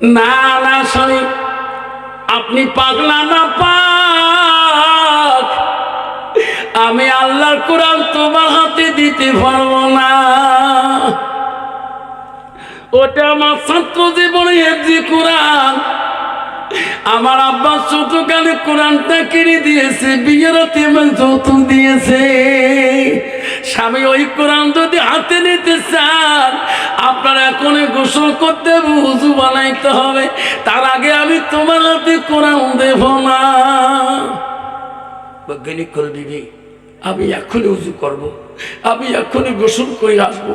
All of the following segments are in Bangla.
না না স্বামী আপনি পাগলা না পাক। আমি আল্লাহর কোরআন তোমার হাতে দিতে পারব না। ওটা আমার ছাত্র জীবনে কোরআন, আমার আব্বা ছোটকালে কোরআনটা কিনে দিয়েছে বিয়েরাতে এবং যৌতুক দিয়েছে। স্বামী, ওই কোরআন যদি হাতে নিতে চান, আপনার এখন গোসল করতে উজু বানাইতে হবে। তার আগে আমি তোমার হাতে কোরআন দেব না। বৈজ্ঞানিক কল দিদি আমি এখনই উজু করব। আমি এখনই গোসল করে আসব।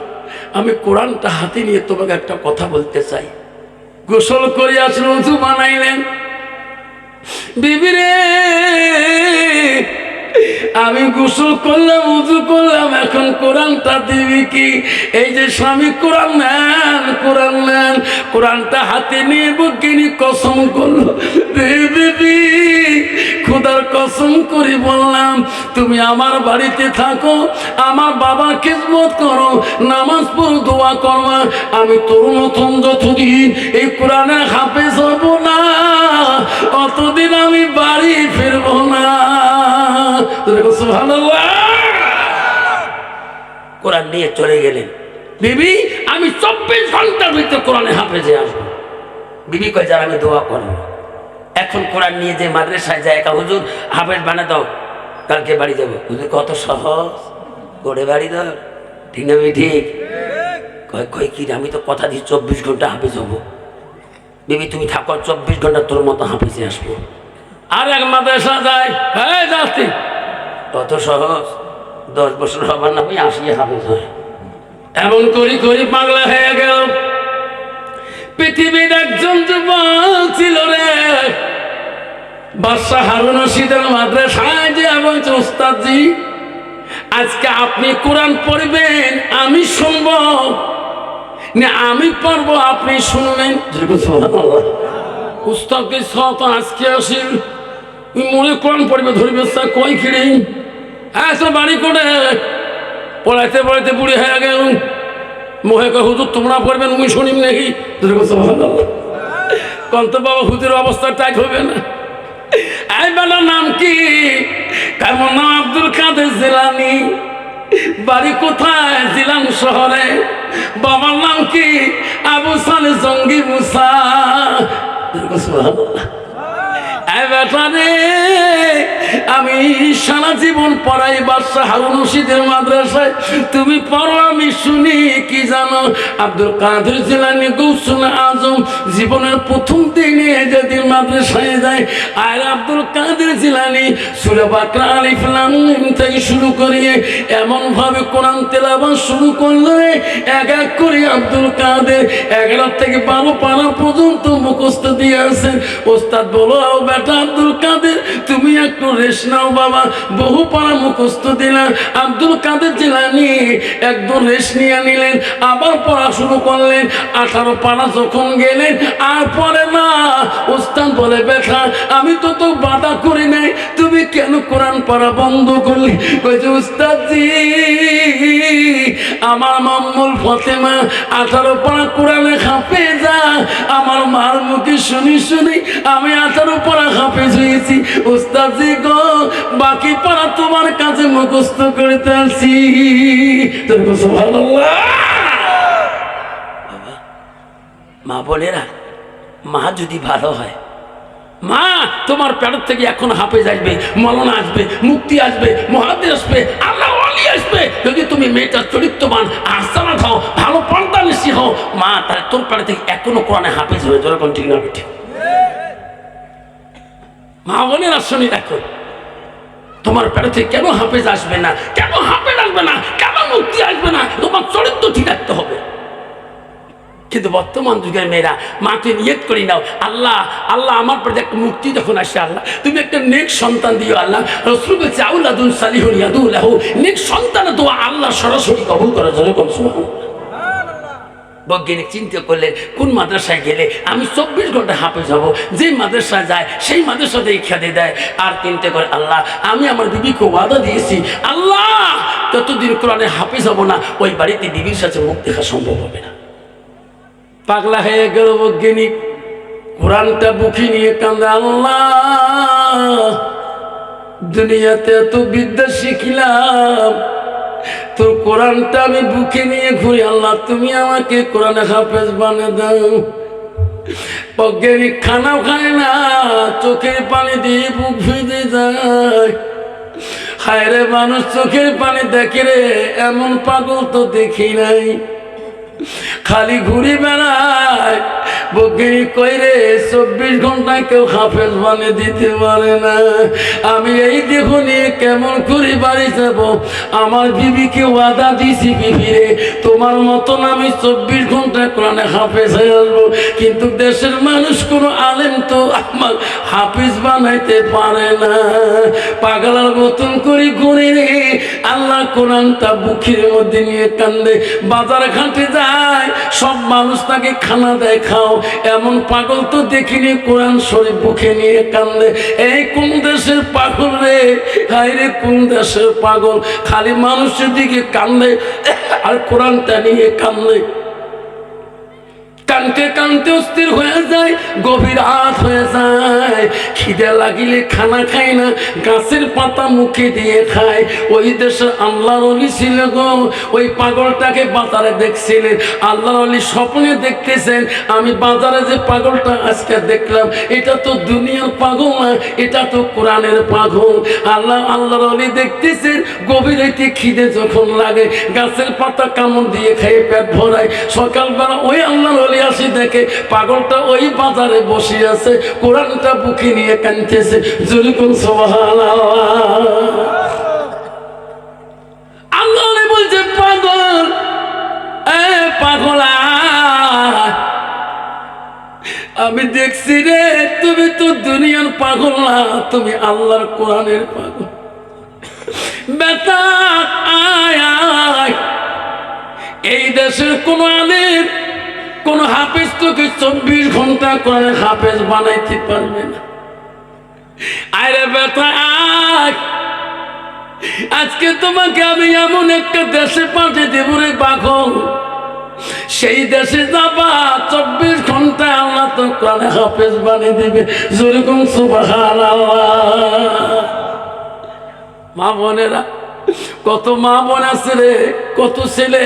আমি কোরআনটা হাতে নিয়ে তোমাকে একটা কথা বলতে চাই। গোসল করে আসলে উজু বানাইলেন? বিবিরে আমি গোসল করলাম, উজু করলাম, এখন কোরআনটা দিবি কি? এই যে স্বামী কোরআন নেন কোরআন নেন, কোরআনটা হাতে নিয়ে বুকিনি কসম করল। বিবি, খুদার কসম করে বললাম, তুমি আমার বাড়িতে থাকো, আমার বাবা খিদমত করো, নামাজ পড়ো, দোয়া করবা আমি তোর মতন যতদিন এই কোরআনে হাফেজ হব না, অতদিন আমি বাড়ি ফিরবো না। কোরআন নিয়ে চলে গেলেন। বিবি আমি চব্বিশ ঘণ্টার ভিতরে কোরআনে হাফেজে আসব। বিবি কয় যার আমি দোয়া করব। এখন কোরআন নিয়ে যে মাদ্রাসায় যায় একা হুজুর হাফেজ বানা দাও কালকে বাড়ি যাব। হুজুর কত সহজ করে বাড়ি দাও ঠিক না আমি ঠিক? কয় কয় কি আমি তো কথা দিই চব্বিশ ঘণ্টা হাফেজ হব। বিবি তুমি থাকো চব্বিশ ঘণ্টা তোর মতো হাফেজে আসব। আর এক মাদ্রাসা যায় হ্যাঁ যাচ্ছি। কত সহজ। দশ বছর হবার না আমি আসিয়ে হাফেজ হয় এমন করি করি পাগলা হয়ে গেল। পৃথিবীর একজন যুবক ছিল রে। বাদশাহ হারুন রশিদের মাদ্রাসায় যে বলছে উস্তাদজি। আজকে আপনি কোরআন পড়বেন, আমি শুনব। না, আমি পড়ব আপনি শুনবেন। উস্তাদকে সত আজকে আসিল। মনে কোরআন পড়বে, ধরবে কই খিড়ি হ্যাঁ তোর বাড়ি করে পড়াইতে পড়াইতে বুড়ি হয়ে গেল। মোহে কয়, হুজুর, তোমরা পড়বেন মুই শুনিম নাকি? কন্ত বাবা হুজুর অবস্থা টাইট হবে না। এই বেলার নাম কি? কেমন নাম? আব্দুল কাদের জিলানি। বাড়ি কোথায়? জিলাম শহরে। বাবার নাম কি? আবু সালে জঙ্গি মুসা। আমি সারা জীবন পড়াই বাদশাহ হারুন রশিদের মাদ্রাসায়। তুমি পড়ো, আমি শুনি, কি জানো? আব্দুল কাদের জিলানি গৌসুল আজম জীবনের প্রথম দিনে যেদিন মাদ্রাসায় যায়, আর আব্দুল কাদের জিলানি সুরে বাকরা আলিফ লাম থেকে শুরু করিয়ে এমন ভাবে কোরআন তেলাবাদ শুরু করলে এক এক করে আব্দুল কাদের এগারো থেকে বারো পারা পর্যন্ত মুখস্থ দিয়ে আসেন। ওস্তাদ বলো আব্দুল কাদের। তুমি একটু নাও বাবা। বহু পারা মুখস্থ আব্দুল কাদের জিলানি নিয়ে নিলেন, আবার পড়া শুরু করলেন। আঠারো পারা যখন গেলেন, আর পরে না। বলে আমি তো তো বাধা করি নাই। তুমি কেন কোরআন পড়া বন্ধ করলি? কইছে আমার মাম্মুল ফতেমা আঠারো পারা কোরআনে খাপে যা আমার মার মুখে শুনি শুনি আমি আঠারো পারা খাপে হয়েছি গো, বাকি পারা তোমার কাছে করতে আসি। তোর মা মা যদি ভালো হয়, মা তোমার প্যারত থেকে এখন হাফেজ আসবে, মলনা আসবে মুক্তি আসবে মহাদি আসবে আল্লাহ অলি আসবে। যদি তুমি মেয়েটার চরিত্রবান আস্তানা খাও ভালো পর্দা নিশি হও, মা, তাহলে তোর প্যারত থেকে এখনও কোরআনে হাফেজ হয়ে যেরকম ঠিক না বেঠে মা বোনের আসনি দেখো। তোমার প্যারত কেন হাফেজ আসবে না? কেন হাফেজ আসবে না? কেন মুক্তি আসবে না? তোমার চরিত্র ঠিক রাখতে হবে। কিন্তু বর্তমান যুগের মেয়েরা, মাকে নিয়ত করি নাও। আল্লাহ আল্লাহ আমার প্রতি একটা মুক্তি যখন আসে, আল্লাহ, তুমি একটা নেক সন্তান দিও, আল্লাহ। রসুল বলছে আউলাদুল সালিহুল নেক সন্তান দোয়া আল্লাহ সরাসরি কবুল করার জন্য কম। বৈজ্ঞানিক চিন্তা করলে কোন মাদ্রাসায় গেলে আমি চব্বিশ ঘণ্টা হাফেজ হব? যে মাদ্রাসায় যায়, সেই মাদ্রাসাতেই খেতে দেয়। আর চিন্তা করে, আল্লাহ, আমি আমার বিবিকে ওয়াদা দিয়েছি, আল্লাহ, যতদিন কোরআনে হাফেজ হব না, ওই বাড়িতে বিবির সাথে মুখ দেখা সম্ভব হবে না। পাগলা হয়ে গেল বৈজ্ঞানিক। কোরআনটা বুকি নিয়ে কান্দে আল্লাহ, দুনিয়াতে এত বিদ্যা শিখলাম। তোর কোরআনটা আমি বুকে নিয়ে ঘুরি, আল্লাহ, তুমি আমাকে কোরআনে হাফেজ বানে দাও। খানাও খায় না, চোখের পানি দিয়ে বুক ভিজে যায়। হায় রে মানুষ, চোখের পানি দেখে রে, এমন পাগল তো দেখি নাই। খালি ঘুরি বেড়ায় চব্বিশ ঘন্টায় কেউ হাফেজ দিতে পারে না। আমি এই দেখুনি কেমন করে বাড়ি যাব। আমার বিবিকে ওয়াদা দিছি বিবিরে তোমার মতন আমি চব্বিশ ঘন্টায় কোরআনে হাফেজ হয়ে আসব। কিন্তু দেশের মানুষ, কোনো আলেম তো আমার হাফিজ বানাইতে পারে না। পাগলার মতন করে ঘুরে রে, আল্লাহ কোরআনটা বুকের মধ্যে নিয়ে কান্দে। বাজার ঘাটে যায়, সব মানুষ তাকে খানা দেয় খাও এমন পাগল তো দেখিনি, কোরআন শরীফ বুকে নিয়ে কান্দে। এই কোন দেশের পাগল রে? হাই রে, কোন দেশের পাগল? খালি মানুষের দিকে কান্দে, আর কোরআনটা নিয়ে কান্দে। কানতে কানতে অস্থির হয়ে যায়, গভীর রাত হয়ে যায়। খিদে লাগিলে খানা খায় না, গাছের পাতা মুখে দিয়ে খায়। ওই দেশে আল্লাহর অলি ছিল গো, ওই পাগলটাকে বাজারে দেখছিলেন। আল্লাহর অলি স্বপ্নে দেখতেছেন, আমি বাজারে যে পাগলটা আজকে দেখলাম, এটা তো দুনিয়ার পাগল না, এটা তো কোরআনের পাগল। আল্লাহ, আল্লাহর অলি দেখতেছেন, গভীর রাতে খিদে যখন লাগে, গাছের পাতা কামড় দিয়ে খেয়ে পেট ভরায়। সকালবেলা ওই আল্লাহর অলি আসি দেখে পাগলটা ওই বাজারে বসে আছে কোরআনটা বুকে নিয়ে কানতেছে এ পাগলা, আমি দেখছি রে, তুমি তো দুনিয়ার পাগল না, তুমি আল্লাহর কোরআনের পাগল। বেটা আয় আয়, এই দেশের কোন আলের কোন হাফেজ তোকে চব্বিশ ঘণ্টা করে হাফেজ বানাইতে পারবে না। আরে আয়। আজকে তোমাকে আমি এমন একটা দেশে পাঠিয়ে দেব রে সেই দেশে যাবা, চব্বিশ ঘণ্টা আল্লাহ তো কোরআনে হাফেজ বানিয়ে দেবে। যেরকম সুবাহান মা বোনেরা, কত মা বোন আছে রে, কত ছেলে।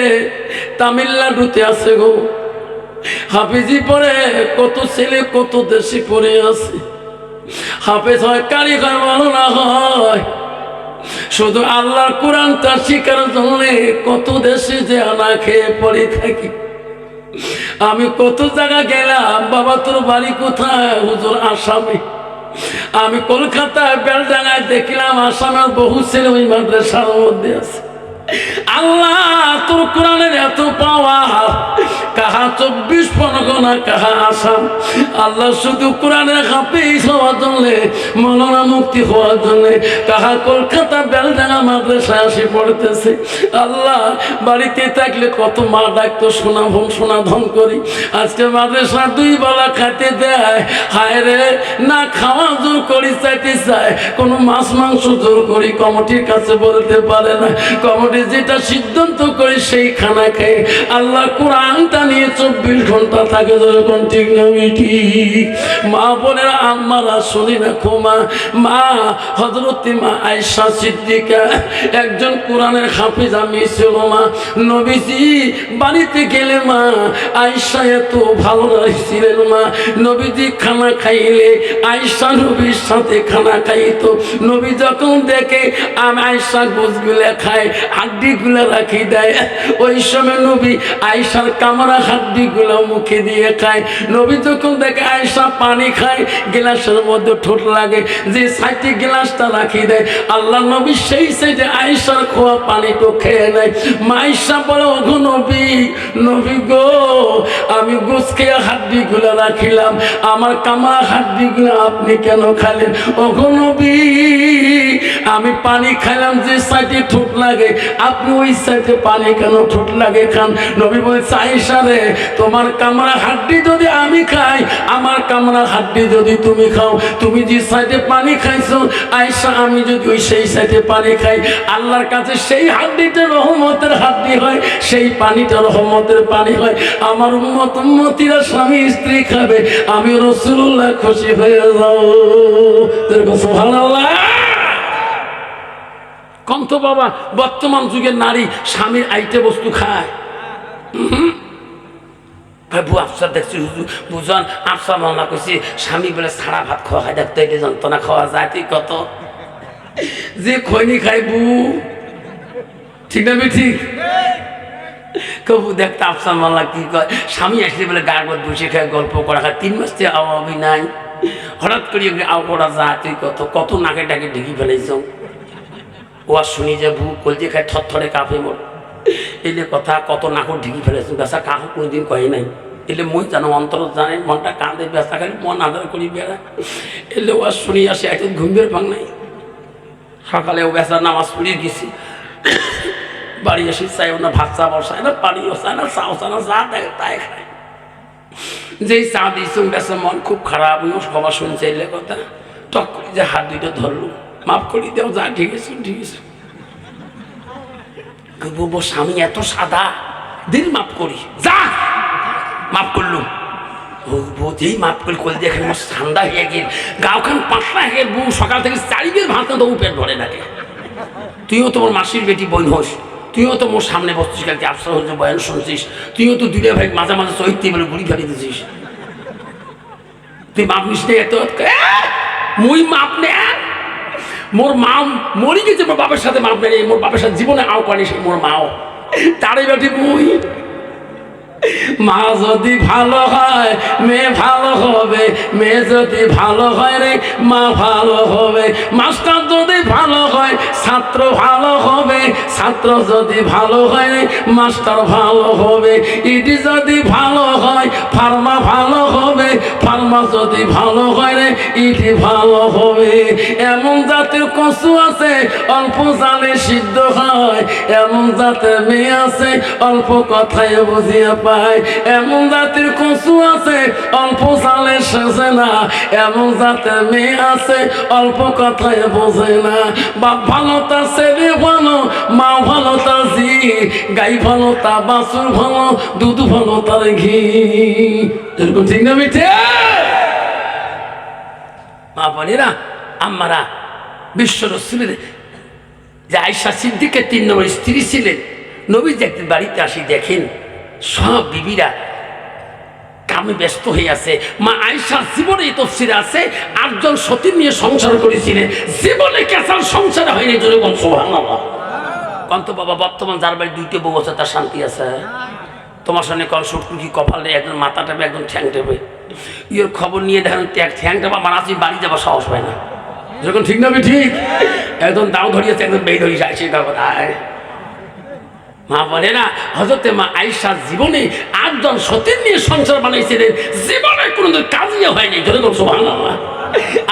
তামিলনাড়ুতে আছে গো। হাফিজি পড়ে কত ছেলে, কত দেশে পড়ে আছে। হাফেজ হয়, কারিগর ভালো না হয়। শুধু আল্লাহর কোরআনটা শিকার জন্য কত দেশে যে আনা খেয়ে পড়ে থাকি। আমি কত জায়গা গেলাম, বাবা তোর বাড়ি কোথায়? হুজুর আসামে। আমি কলকাতায় বেলডাঙায় দেখলাম, আসামের বহু ছেলে ওই মাদ্রাসার মধ্যে আছে। আল্লাহ, তোর কোরআনের এত পাওয়া কাহা চব্বিশ পরগনা, কাহা আসাম। আল্লাহ শুধু কোরআনের হাফিজ হওয়ার জন্য, মৌলানা মুক্তি হওয়ার জন্য, কাহা কলকাতা বেলডাঙ্গা মাদ্রাসায় আসি পড়তেছে। আল্লাহ, বাড়িতে থাকলে কত মা ডাকতো, সোনা ভম, সোনা ধন করি। আজকে মাদ্রাসা দুই বেলা খাইতে দেয়। হায় রে, না খাওয়া জোর করি, চাইতে চায়। কোনো মাছ, মাংস জোর করি, কমিটির কাছে বলতে পারে না। কমিটি যেটা সিদ্ধান্ত করে সেই খানা খেয়ে আল্লাহ কোরআনটা নিয়ে চব্বিশ ঘণ্টা থাকে যখন ঠিক না ঠিক মা বোনেরা, আম্মারা শুনি না খোমা মা। হজরতি মা আয়সা সিদ্দিকা, একজন কোরআনের হাফিজ আমি ছিল মা। নবীজি, বাড়িতে গেলে মা আয়সা এত ভালো ছিলেন মা। নবীজি খানা খাইলে আয়সা নবীর সাথে খানা খাইতো। নবী যখন দেখে, আমি আয়সা গোছগুলা খায় হাড্ডিগুলো রাখি দেয়। ওই সময় নবী আয়সার কামরা হাড্ডিগুলো মুখে দিয়ে খায়। নবী যখন দেখে আয়সা পানি খায়, গ্লাসের মধ্যে ঠোঁট লাগে, যে সাইডে গ্লাসটা রাখি দেয়। আল্লাহ নবী সেই সাইডে আয়সার খোয়া পানি তো খেয়ে নেয়। মাইসা বলে, ওগো নবী নবী গো, আমি গোস খেয়ে হাড্ডিগুলো রাখিলাম। আমার কামরা হাড্ডিগুলো আপনি কেন খালেন? ওগো নবী আমি পানি খাইলাম, যে সাইডে ঠোঁট লাগে। আপনি ওই সাইডে পানি কেন ঠোঁট লাগে খান? নবী বলছে, আয়েশা রে, তোমার কামরা হাড্ডি যদি আমি খাই, আমার কামরা হাড্ডি যদি তুমি খাও, তুমি যে সাইডে পানি খাইছো, আয়েশা, আমি যদি ওই সেই সাইডে পানি খাই, আল্লাহর কাছে সেই হাড্ডিটা রহমতের হাড্ডি হয়, সেই পানিটা রহমতের পানি হয়। আমার উম্মত, উম্মতিরা স্বামী, স্ত্রী খাবে, আমি রসুল্লাহ খুশি হয়ে যাও সুবহানাল্লাহ। কন্ত বাবা, বর্তমান যুগের নারী স্বামীর আইটে বস্তু খায়। দেখছি স্বামী বলে সারা ভাত কত? যে খাই বু ঠিক? ঠিক কি কয়, স্বামী বসে খায়, গল্প করা খায় তিন মাস থেকে আওয়াবি নাই। হঠাৎ করে আও করা যায় তুই কত? কত নাকে ডাকে ঢেকি ফেলেছ ও আর শুনি যে বু কলজে খায় থর থরে কাঁপে মোর এলে কথা কত নাকর ঢেকি ফেলেছ বেসা কাহু কোনোদিন কয় নাই। এলে মই জানো অন্তর জানে, মনটা কাঁদে বেসা খালি মন আদার করি বেড়া এলে ও আর শুনি আসে একদম ঘুমবের ভাঙ নাই। সকালে ও বেসার নামাজ পড়িয়ে গেছি। বাড়ি এসে চাই না ভাত চা বসায় না পানিও চায় না, চাও চায় না, যা দেয় তাই খায়। যেই চা দিয়েছে বেসা মন খুব খারাপ সবার শুনছে এলে কথা। টক করে যে হাত দুইটা ধরলো মাফ করি, দেও যা, ঠিক আছে ঠিক আছে। স্বামী এত সাদা দিন মাফ করি, যা, মাফ করলুম। যেই মাফ করে, কল দিয়ে এখানে ঠান্ডা হয়ে গেল। পাঁচটা হয়ে গেল, বউ, সকাল থেকে ভাত না তুইও তোমার মাসির বেটি বই হোস, তুইও তো মোর সামনে বসছিস কালকে আফসার হচ্ছে বয়ান শুনছিস, তুইও তো দুলে ভাই মাঝে মাঝে চৈত্য বলে গুড়ি ফেলে দিছিস। তুই মাপ নিস এত মুই মাপ নে মোর মা মরি গেছে, মোর বাপের সাথে মাপ মেরে, মোর বাপের সাথে জীবনে আও পানি সে মোর মাও। তারে বেটি মুই মা যদি ভালো হয়, মেয়ে ভালো হবে, মেয়ে যদি ভালো হয় রে, মা ভালো হবে। মাস্টার যদি ভালো হয়, ছাত্র ভালো হবে, ছাত্র যদি ভালো হয় রে, মাস্টার ভালো হবে। ইডি যদি ভালো হয়, ফার্মা ভালো হবে, ফার্মা যদি ভালো হয় রে, ইডি ভালো হবে। এমন জাতের কচু আছে, অল্প জানে সিদ্ধ হয়। এমন জাতের মেয়ে আছে, অল্প কথায় বুঝিয়ে পায় এমন জাতের কচু আছে, অল্প জালে সেজে না। এমন জাতের মেয়ে আছে, অল্প কথায় বোঝে না। বাপ ভালো তা ছেলে ভালো, মা ভালো তা জি গাই ভালো তা বাছুর ভালো, দুধ ভালো তার ঘি। এরকম ঠিক না মিঠে? মা বোনেরা, আম্মারা, বিশ্ব রসুলের যে আয়সা সিদ্দিকের তিন নম্বর স্ত্রী ছিলেন নবী একদিন বাড়িতে আসি দেখেন। সব বিবিরা কামে ব্যস্ত হয়ে আছে। মা আয়সার জীবনে তফসিরে আছে, আটজন সতী নিয়ে সংসার করেছিলেন জীবনে কেসার সংসার হয়নি বল সোহান কন্ত বাবা, বর্তমান যার বাড়ি দুইটা বউ আছে, তার শান্তি আছে? তোমার সঙ্গে কল সুটকুকি কপাল নেই, একজন মাথা টাবে একজন ঠ্যাং টেপে। ইয়ের খবর নিয়ে দেখেন, ঠ্যাং টেপা, মারা আছে বাড়ি যাবার সাহস হয় না। যখন ঠিক না, ঠিক। একজন দাও ধরিয়েছে, একজন বেই ধরিয়েছে আসে খবর আয়। মা বলে না হজরতে মা আইসার জীবনে আটজন সতীর নিয়ে সংসার বানাইছিলেন। জীবনে কোনো কাজই হয়নি ধরে ভালো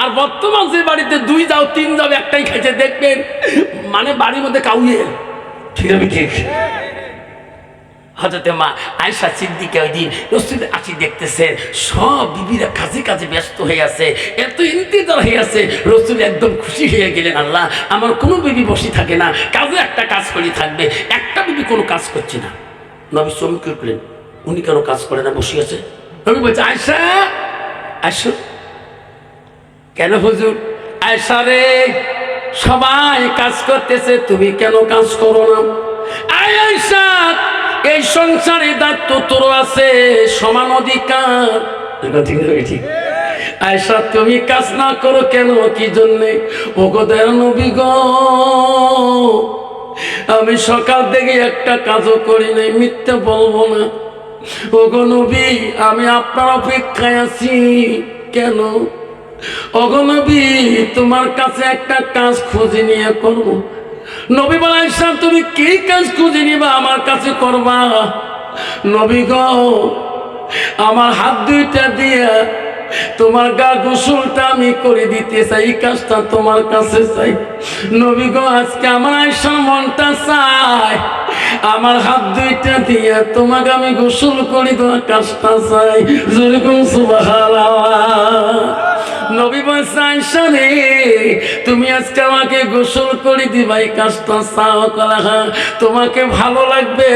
আর বর্তমান যে বাড়িতে দুই যাও, তিন যাও, একটাই খাইছে, দেখবেন মানে বাড়ির মধ্যে কাউয়ে ঠিক আছে ঠিক? হজরতে মা আয়সা সিদ্দিকে ওই দিন রসুল আসি দেখতেছেন সব বিবিরা কাজে কাজে ব্যস্ত হয়ে আছে, এত ইন্তজার হয়ে আছে, রসুল একদম খুশি হয়ে গেলেন, আল্লাহ, আমার কোনো বিবি বসে থাকে না, কাজে একটা কাজ করে থাকবে, একটা বিবি কোনো কাজ করছে না। নবী চমকে উঠলেন, উনি কেন কাজ করে না, বসে আছে? নবী বলছে আয়সা আসো কেন হুজুর? আয়সা রে, সবাই কাজ করতেছে, তুমি কেন কাজ করো না? আয় আয়সা এই সংসারে দায়িত্ব তোর আছে, সমান অধিকার। আয়সা, তুমি কাজ না করো কেন? কি জন্যে? ও গোদের নবী গো। আমি সকাল থেকে একটা কাজও করি নাই, মিথ্যে বলব না। ও গো নবী, আমি আপনার অপেক্ষায় আছি। কেন? অগনবী তোমার কাছে একটা কাজ খুঁজে নিয়ে করব। নবী বলাই তুমি কি কাজ খুঁজে নিবা? আমার কাছে করবা। নবী গো, আমার হাত দুইটা দিয়ে তোমার গা গোসলটা আমি করে দিতে চাই, এই কাজটা তোমার কাছে চাই। নবী গো, আজকে আমার আয়সার মনটা চাই আমার হাত দুইটা দিয়ে তোমাকে আমি গোসল করি তোমার কাজটা চাই। যেরকম সুবাহ নবী বলছে আয়সা রে তুমি আজকে আমাকে গোসল করে দিবা কাজটা চাও হ্যাঁ, তোমাকে ভালো লাগবে।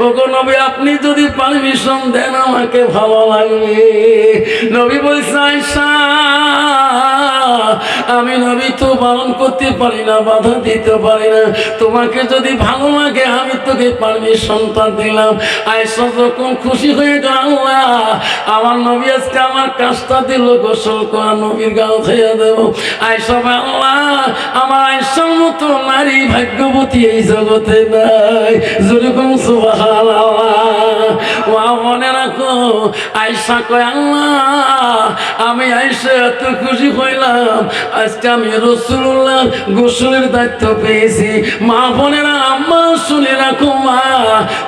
ওগো নবী আপনি যদি পারমিশন দেন আমাকে ভালো লাগবে। নবী বলছে আয়সা আমি নবী তো পালন করতে পারি না বাধা দিতে পারি না। তোমাকে যদি ভালো লাগে আমি তোকে পারমিশনটা দিলাম। আয়সা যখন খুশি হয়ে গেল আমার নবী আজকে আমার কাজটা দিল গোসল করা গাও খেয়ে আমার আয়সার মতো নারী ভাগ্যবতী এই জগতে নাই। যেরকম সুবাহ মা মনে রাখো আয়সা আমি এত খুশি হইলাম। আজকে আমি রসুল্লাহ গোসলের দায়িত্ব পেয়েছি। মা বোনেরা, আম্মা, শুনে রাখো মা,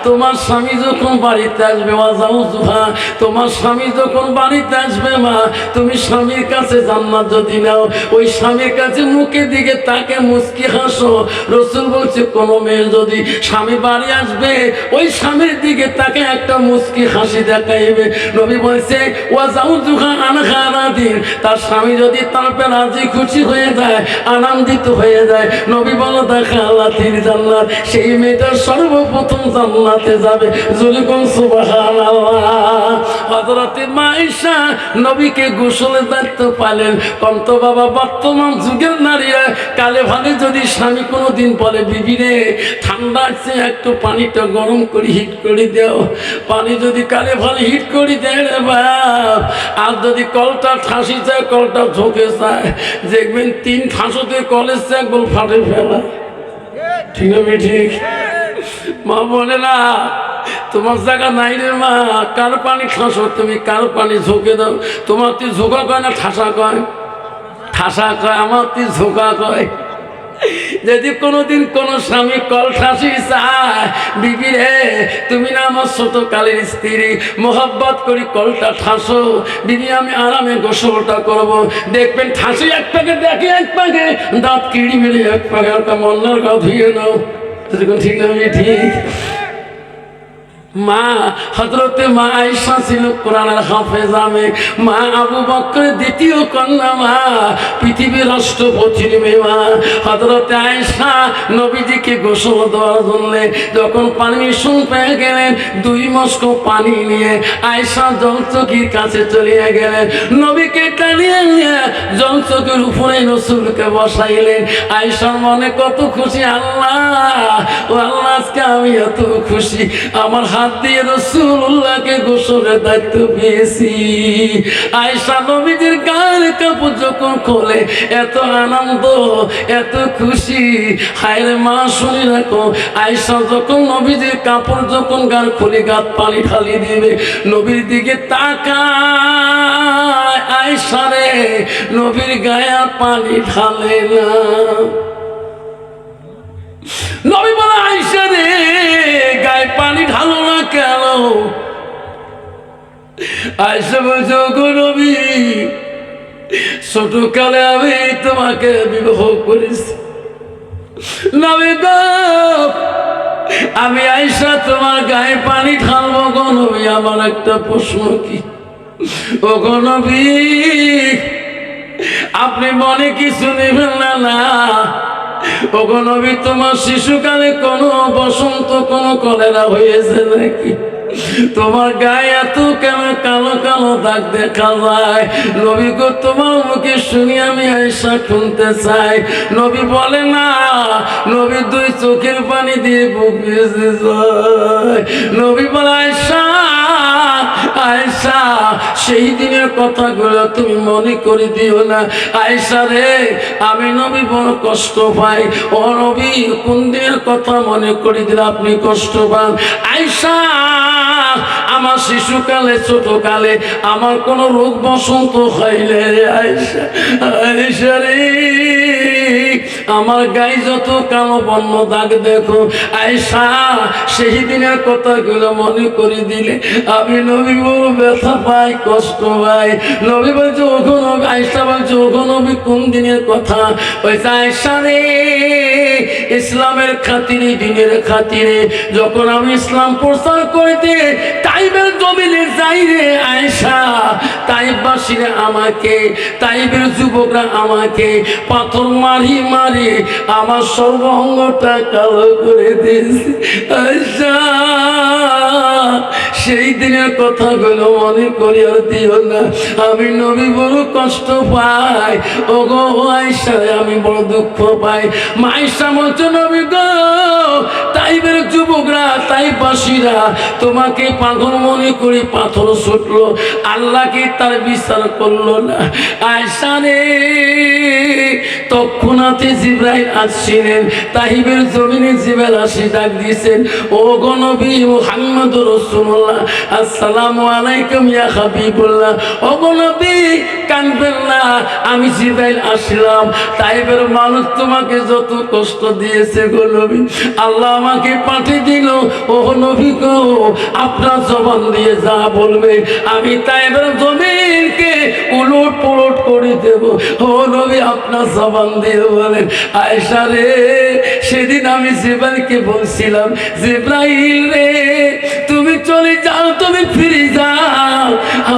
তোমার স্বামী যখন বাড়িতে আসবে ওয়াজাউ জুহা তোমার স্বামী যখন বাড়িতে আসবে মা, তুমি স্বামীর কাছে জান্নাত যদি নাও, ওই স্বামীর কাছে মুখের দিকে তাকে মুচকি হাসো। রসুল বলছে, কোনো মেয়ে যদি স্বামী বাড়ি আসবে, ওই স্বামীর দিকে তাকে একটা মুচকি হাসি দেখাইবে। নবী বলছে ওয়াজাউ জুহা আনখানা দিন তার স্বামী যদি তারপরে রাজি খুশি হয়ে যায়, আনন্দিত হয়ে যায়, নবী বলো, দেখা আল্লাহ, তিন জান্নাত। সেই মেয়েটার সর্বপ্রথম জান্নাতে যাবে। জুলিকম সুবহানাল্লাহ। হযরতে মাইশা নবীকে গোসলের দায়িত্ব পালেন। কন্ত বাবা, বর্তমান যুগের নারীরা, কালে ভালে যদি স্বামী কোনো দিন বলে, বিবি রে ঠান্ডা আছে একটু পানিটা গরম করে, হিট করে দেও। পানি যদি কালে ভালে হিট করে দেয় রে বাপ, আর যদি কলটা ঠাসি যায়, কলটা ঝোঁকে যায়। দেখবেন তিন ঠাসতে কলেজ গোল ফাটে ফেলা। ঠিক না ঠিক? মা বলে, না তোমার জায়গা নাই রে মা। কার পানি ঠাসো তুমি? কার পানি ঝোঁকে দাও? তোমার তুই ঝোঁকা কয় না ঠাসা কয়? ঠাসা কয়, আমার তুই ঝোঁকা কয়। যদি কোনোদিন কোনো স্বামী কল ঠাসি চায়, বিবি রে, তুমি না আমার ছোট কালের স্ত্রী, মোহব্বত করি কলটা ঠাসো। বিবি, আমি আরামে গোসলটা করব। দেখবেন ঠাসি এক পাকে, দেখে এক পাকে, দাঁত কিড়ি মেরে এক পাকে একটা মন্নার গা ধুয়ে নাও। ঠিক না ঠিক? মা হজরতে মা আয়সা ছিল কোরআনের হাফেজামে মা আবু বক্করের দ্বিতীয় কন্যা মা, পৃথিবীর রাষ্ট্রপতির মা। হজরতে আয়সা নবীজিকে গোসল দেওয়ার জন্য যখন পারমিশন পেয়ে গেলেন, দুই মস্ক পানি নিয়ে আয়সা জলচকির কাছে চলিয়ে গেলেন। নবীকে টানিয়ে নিয়ে জলচকের উপরে রসুলকে বসাইলেন। আয়সার মনে কত খুশি, আল্লাহ, ও আল্লাহ, আজকে আমি এত খুশি। আমার হাত দিয়ে রসুল্লাহকে গোসলের দায়িত্ব পেয়েছি। আয়সা নবীদের গায়ের কাপড় যখন খোলে, এত আনন্দ, এত খুশি। মা রাখো আয়সা যখন নবীদের কাপড় যখন গান খুলে, গাত পানি ঢালি দিবে। নবীর দিকে তাকায় আয়সা রে, নবীর গায়ে পানি ঢালে না। নবী নবী, ছোটকালে আমি তোমাকে বিবাহ করেছি। আমি আইসা তোমার গায়ে পানি ঢালবো গো নবী, আমার একটা প্রশ্ন কি? ও গো আপনি মনে কিছু নেবেন না না? ওগো নবী, তোমার শিশুকালে কোনো বসন্ত, কোনো কলেরা হয়েছে নাকি? তোমার গায়ে এত কেন কালো কালো দাগ দেখা যায়? নবী গো, তোমার মুখে শুনি আমি আয়সা শুনতে চাই। নবী বলে, না, নবী দুই চোখের পানি দিয়ে বুক নবী বলে আয়সা সেই দিনের কথাগুলো তুমি মনে করে দিও না। আয়সা রে, আমি নবী বড় কষ্ট পাই। ও নবী, কোন দিনের কথা মনে করে দিলে আপনি কষ্ট পান? আয়সা আমার শিশুকালে, ছোটকালে আমার কোনো রোগ বসন্ত হইলে আয়সা আয়সা রে। আমার গায়ে যত কালো বন্য দাগ দেখো আয়সা সেই দিনের কথাগুলো মনে করে দিলে আমি নবী বড় ব্যথা পাই, কষ্ট পাই। নবী বলছে ওখো আয়সা বলছে ওখো কোন দিনের কথা? ওইটা আয়সা রে, ইসলামের খাতিরে, দিনের খাতিরে, যখন আমি ইসলাম প্রচার করতে তাইবের জমিনে যাই রে আয়সা তাইবাসীরা আমাকে, তাইবের যুবকরা আমাকে, পাথর মারি মারি, আমার সর্বঙ্গটা কালো করে দিয়েছে। আয়সা সেই দিনের কথাগুলো মনে করি আর দিও না। আমি নবী বড় কষ্ট পাই। ও গো আয়সা আমি বড় দুঃখ পাই। মাইসা বলছো, নবী গো, তাইবের যুবকরা তাই বাসীরা তোমাকে পাগল মনে করে পাথর ছুটলো। আল্লাহকে তার বিচার করল না? আয়সা রে তৎক্ষণাতে জিব্রাইল আসছিলেন, তাহিবের জমিনে জিবেল আসি ডাক দিয়েছেন, ও গনবী মোহাম্মদ রসুল্লাহ আসসালামু আলাইকুম ইয়া হাবিবুল্লাহ। ও গনবী কানবেন না, আমি জিব্রাইল আসলাম তাইবের মানুষ তোমাকে যত কষ্ট দিয়েছে গো আল্লাহ আমাকে পাঠিয়ে দিল, ও নবী গো, আপনার জবান দিয়ে যা বলবে, আমি তাইবের জমিনকে উলট পলট করে দেব। ও নবী, আপনার জবান দিয়ে বলেন আয়সা রে, সেদিন আমি জিবানকে বলছিলাম, জিব্রাইল রে, তুমি চলে যাও, তুমি ফিরে যাও।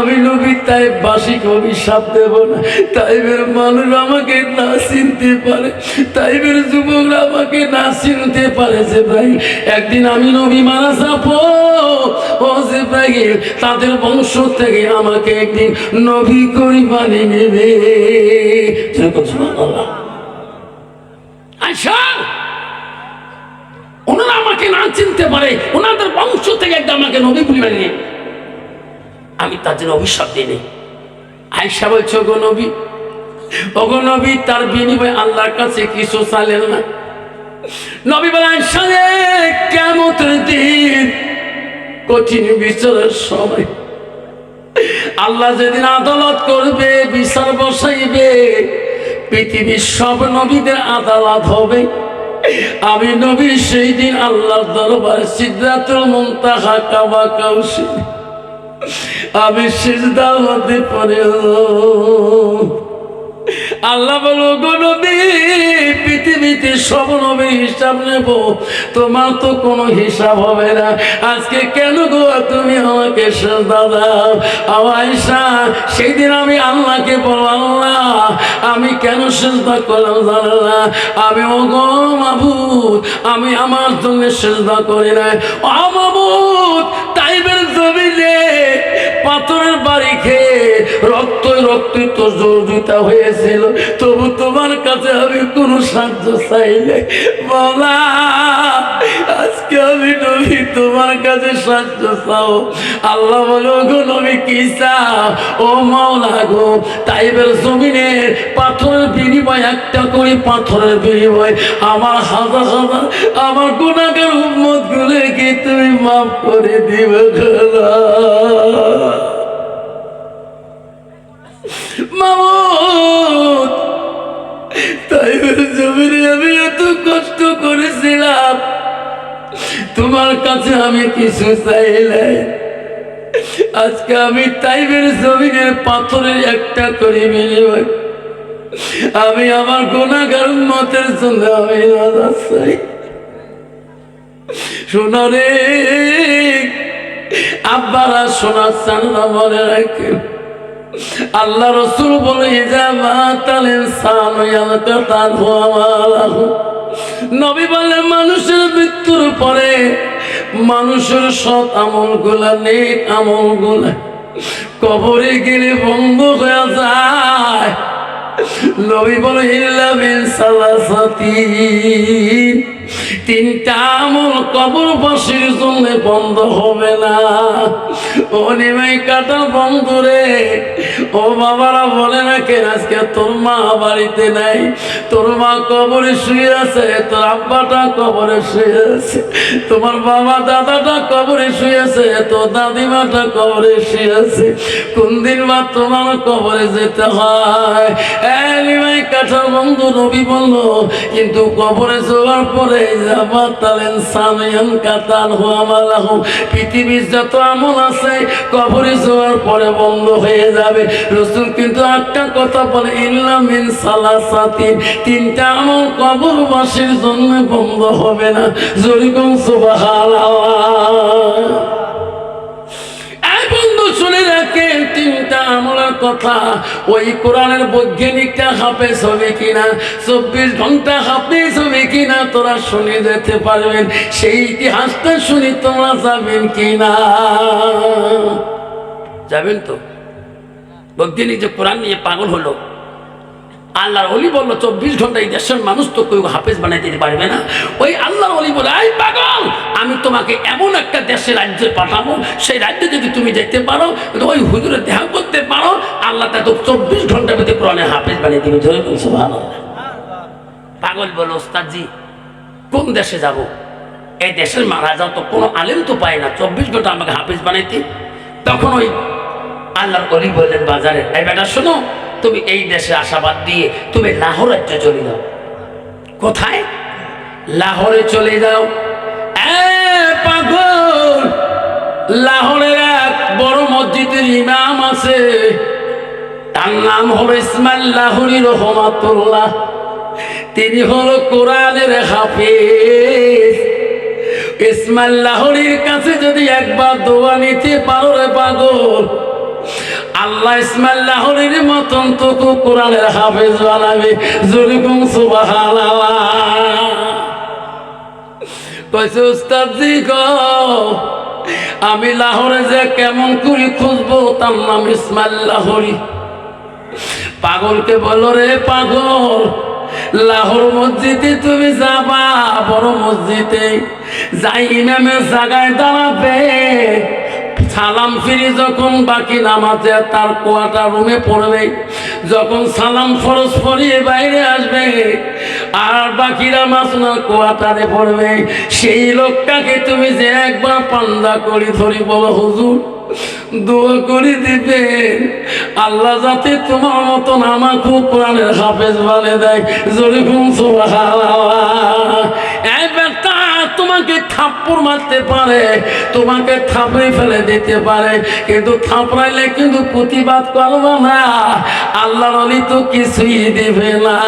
আমি নবী, তাই বাসিক অভিশাপ দেব না। তাইবের মানুষ আমাকে না চিনতে পারে। তাইবের যুবকরা আমাকে না চিনতে পারে জিব্রাইল একদিন আমি নবী মারা যাব। ও তাদের বংশ থেকে আমাকে একদিন নবী করি বানিয়ে নেবে। ওনারা আমাকে না চিনতে পারে। ওনাদের বংশ থেকে একদম আমাকে নবী বলি নেবে। আমি তাদের অভিশাপ দিই আয়সা বলছে গো নবী, ওগো নবী, তার বিনিময়ে আল্লাহর কাছে কিছু চালেন না। নবী বলে আয়সা রে কেমতের দিন কঠিন বিচারের সময়। আল্লাহ যেদিন আদালত করবে, বিচার বসাইবে, পৃথিবীর সব নবীদের আদালত হবে। আমি নবী, সেই দিন আল্লাহর দরবার সিদ্ধাতুল মুনতাহা কাবা কাউসি। আমি সিজদা হতে পারে আল্লাহ বলো গো নবী, পৃথিবীতে সব নবীর হিসাব নেব। তোমার তো কোনো হিসাব হবে না। আজকে কেন গো তুমি আমাকে সেজদা দাও? আওয়াইসা সেই দিন আমি আল্লাহকে বলো আল্লাহ আমি কেন সেজদা করলাম জানো না? আমি ও গো মাবুদ, আমি আমার জন্য সেজদা করি না ও মাবুদ, তাইবের জমিনে পাথরের বাড়ি খেয়ে রক্ত রক্তই তো জর্জিতা হয়েছিল। তবু তোমার কাছে আমি কোনো সাহায্য চাইলে বলা আজকে আমি নবী, তোমার কাছে সাহায্য চাও। আল্লাহ বলো গো নবী, কি চাও? ও মাওলা গো, তাইবের জমিনে পাথরের বিনিময়, একটা করে পাথরের বিনিময় আমার হাজার হাজার, আমার গুণাগার উম্মত গুলোকে তুমি মাফ করে দিবে খোলা। মামুদ তাই জমিনে আমি এত কষ্ট করেছিলাম। তোমার কাছে আমি কিছু চাইলাই আজকে আমি তাইবের জমিনের পাথরের একটা করে বিনিময়। আমি আমার গুণাগার মতের জন্য আমি চাই শোনা রে, আব্বারা শোনার চান না মনে রাখেন আল্লাহ রসুল বলে যা মাতালেন সান তার নবী বলে মানুষের মৃত্যুর পরে মানুষের সৎ আমলগুলা নেই আমলগুলা কবরে গেলে বন্ধ হয়ে যায়। নবী তিনটা বন্ধ না। আজকে তোর মা বাড়িতে নাই। তোর মা কবরে শুয়ে আছে, তোর আব্বাটা কবরে শুয়ে আছে, তোমার বাবা দাদাটা কবরে শুয়ে আছে, তোর দাদিমাটা কবরে শুয়ে আছে। কোন দিন বা তোমার কবরে যেতে হয়? কাঠার বন্ধু নবী বলল, কিন্তু কবরে যাওয়ার পরে যাবার তালেন সামিয়ান কাতাল হুয়া মালাহু পৃথিবীর যত আমল আছে, কবরে যাওয়ার পরে বন্ধ হয়ে যাবে। রসুল কিন্তু একটা কথা বলে, ইল্লা মিন সালাসাতিন। তিনটা আমল কবরবাসীর জন্য বন্ধ হবে না। এই বন্ধু শুনে রাখেন তিনটা আমলের কথা। ওই কোরআনের বৈজ্ঞানিকটা হাফেজ হবে কিনা? চব্বিশ ঘণ্টা হাফেজ হবে কিনা? তোরা শুনে যেতে পারবেন। সেই ইতিহাসটা শুনে তোমরা যাবেন কিনা? যাবেন তো? বৈজ্ঞানিক যে কোরআন নিয়ে পাগল হলো আল্লাহর অলি বলল, চব্বিশ ঘণ্টা এই দেশের মানুষ তো কেউ হাফেজ বানাই দিতে পারবে না। ওই আল্লাহর অলি বলে, এই পাগল, আমি তোমাকে এমন একটা দেশে রাজ্যে পাঠাবো, সেই রাজ্যে যদি তুমি যেতে পারো ওই হুজুরে দেখা করতে পারো, আল্লাহ তাকে চব্বিশ ঘণ্টার ভিতরে কোরআনে হাফেজ বানিয়ে দিবে। ধরে বলছো ভালো পাগল বলো ওস্তাদজি, কোন দেশে যাব? এই দেশের রাজাও তো কোনো আলেম তো পায় না। চব্বিশ ঘণ্টা আমাকে হাফেজ বানাইতে। তখন ওই আল্লাহর অলি বললেন, বাজারে, এই বেটা শোনো তুমি এই দেশে আশাবাদ দিয়ে তুমি লাহোর রাজ্যে চলে যাও। কোথায়? লাহোরে চলে যাও। পাগল! লাহোরের এক বড় মসজিদের ইমাম আছে। তার নাম হলো ইসমাইল লাহোরি রহমাতুল্লাহ। তিনি হলো কোরআনের হাফিজ। ইসমাইল লাহোরির কাছে যদি একবার দোয়া নিতে পারো রে পাগল আল্লাহ ইসমাইল লাহোরির মতন তো কোরআনের হাফেজ বানাবে। জরিকুম সুবহানাল্লাহ। কইছে, উস্তাদজি গো, আমি লাহোরে যে কেমন করে খুঁজবো, তার নাম ইসমাইল লাহোরি। পাগলকে বলো রে পাগল, লাহোর মসজিদে তুমি যাবা, বড় মসজিদে। যাই ইমামের জায়গায় দাঁড়াবে সালাম ফিরি যখন বাকি নামাজে তার কোয়াটার রুমে পড়বে, যখন সালাম ফরজ পরিয়ে বাইরে আসবে, আর বাকিরা মাসনা কোয়াটারে পড়বে, সেই লোকটাকে তুমি যে একবার পান্দা করি ধরি বলো হুজুর, দোয়া করে দিবেন। আল্লাহ যাতে তোমার মতন আমাকে কোরআনের হাফেজ বলে দেয়। জোরে ঘুম এই বেটা, তোমাকে থাপ্পড় মারতে পারে, তোমাকে থাপড়ে ফেলে দিতে পারে। কিন্তু থাপড়াইলে কিন্তু প্রতিবাদ করবে না। আল্লাহর অলি তো কিছুই দিবে না।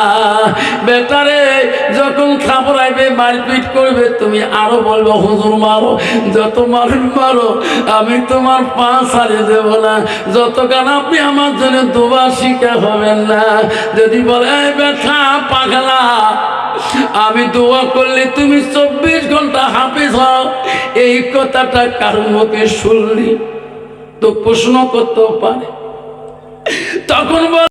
বেটারে যখন থাপড়াইবে, মারপিট করবে, তুমি আরও বলবে, হুজুর মারো, যত মারুন মারো, আমি তোমার পা ছাড়িয়ে দেব না। যতক্ষণ আপনি আমার জন্য দুবার শিকার হবেন না। যদি বলে, "এই বেটা পাগলা আমি দোয়া করলে তুমি চব্বিশ ঘণ্টা হাফিজ হও। এই কথাটা কারোর মুখে শুনলি তো প্রশ্ন করতেও পারে। তখন